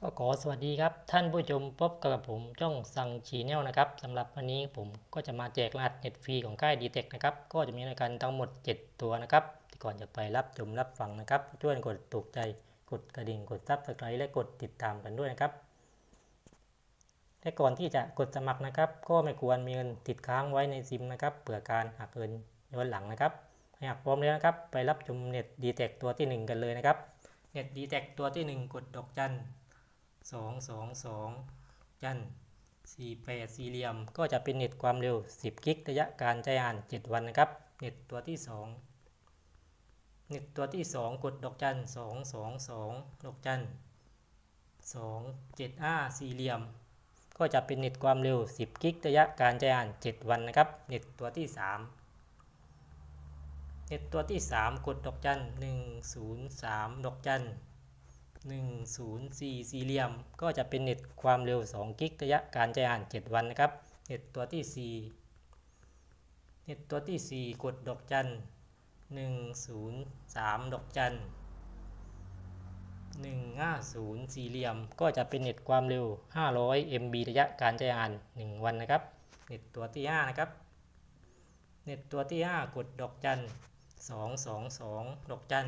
ก็ขอสวัสดีครับ ท่านผู้ชมพบกับผมจ้องสังชีแนลนะครับสำหรับวันนี้ผมก็จะมาแจกรหัสเน็ตฟรีของค่ายดีเทคนะครับ ก็จะมีในการทั้งหมด 7 ตัวนะครับ ก่อนจะไปรับชมรับฟังนะครับ ช่วยกดถูกใจกดกระดิ่งกดซับสไครต์และกดติดตามกันด้วยนะครับและก่อนที่จะกดสมัครนะครับ ก็ไม่ควรมีเงินติดค้างไว้ในซิมนะครับเผื่อการหักเงินย้อนหลังนะครับห้หักพร้อมแล้วนะครับ ไปรับชมเน็ตดีเทคตัวที่ 1 กันเลยนะครับเน็ตดีเทคตัวที่ 1 กดดอกจัน สองสองสองจันสี่แปดสี่เหลี่ยม ก็จะเป็นเน็ตความเร็ว 10 กิกระยะการใช้งาน 7 วันนะครับ เน็ตตัวที่ 2 เน็ตตัวที่ 2 กดดอกจันสองสองสองดอกจันสองเจ็ดห้าสี่เหลี่ยม ก็จะเป็นเน็ตความเร็ว 10 กิกระยะการใช้งาน 7 วันนะครับ เน็ตตัวที่ 3เน็ตตัวที่ 3 กดดอกจัน103 ดอกจัน 104สี่เหลี่ยม ก็จะเป็นเน็ตความเร็ว 2 กิกระยะการใช้งาน 7 วันนะครับ เน็ตตัวที่ 4 เน็ตตัวที่ 4 กดดอกจัน103 ดอกจัน150 สี่เหลี่ยม ก็จะเป็นเน็ตความเร็ว 500 MB ระยะการใช้งาน 1 วันนะครับ เน็ตตัวที่ 5 นะครับ เน็ตตัวที่ 5 กดดอกจัน222 ดอกจัน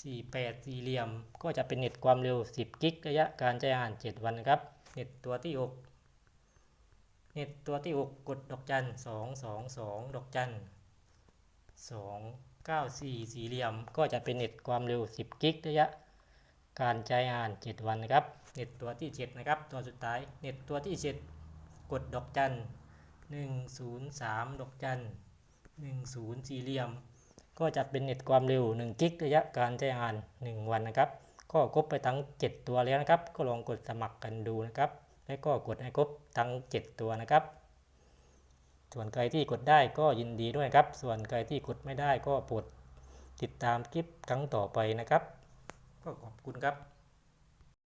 48 สี่เหลี่ยม ก็จะเป็นเน็ตความเร็ว 10 กิกระยะการใช้งาน 7 วันนะครับ เน็ตตัวที่ 6 เน็ตตัวที่ 6 กดดอกจัน 222 ดอกจัน 294 สี่เหลี่ยม ก็จะเป็นเน็ตความเร็ว 10 กิกระยะการใช้งาน 7 วันนะครับ เน็ตตัวที่ 7 นะครับ ตัวสุดท้าย เน็ตตัวที่ 7 กดดอกจัน 103 ดอกจัน 10 สี่เหลี่ยม ก็จะเป็นเน็ตความเร็ว1กิกระยะการใช้งาน 1 วันนะครับ ก็ครบไปทั้ง 7 ตัวแล้วนะครับ ก็ลองกดสมัครกันดูนะครับ และก็กดให้ครบทั้ง 7 ตัวนะครับ ส่วนใครที่กดได้ก็ยินดีด้วยครับ ส่วนใครที่กดไม่ได้ก็โปรดติดตามคลิปครั้งต่อไปนะครับ ก็ขอบคุณครับ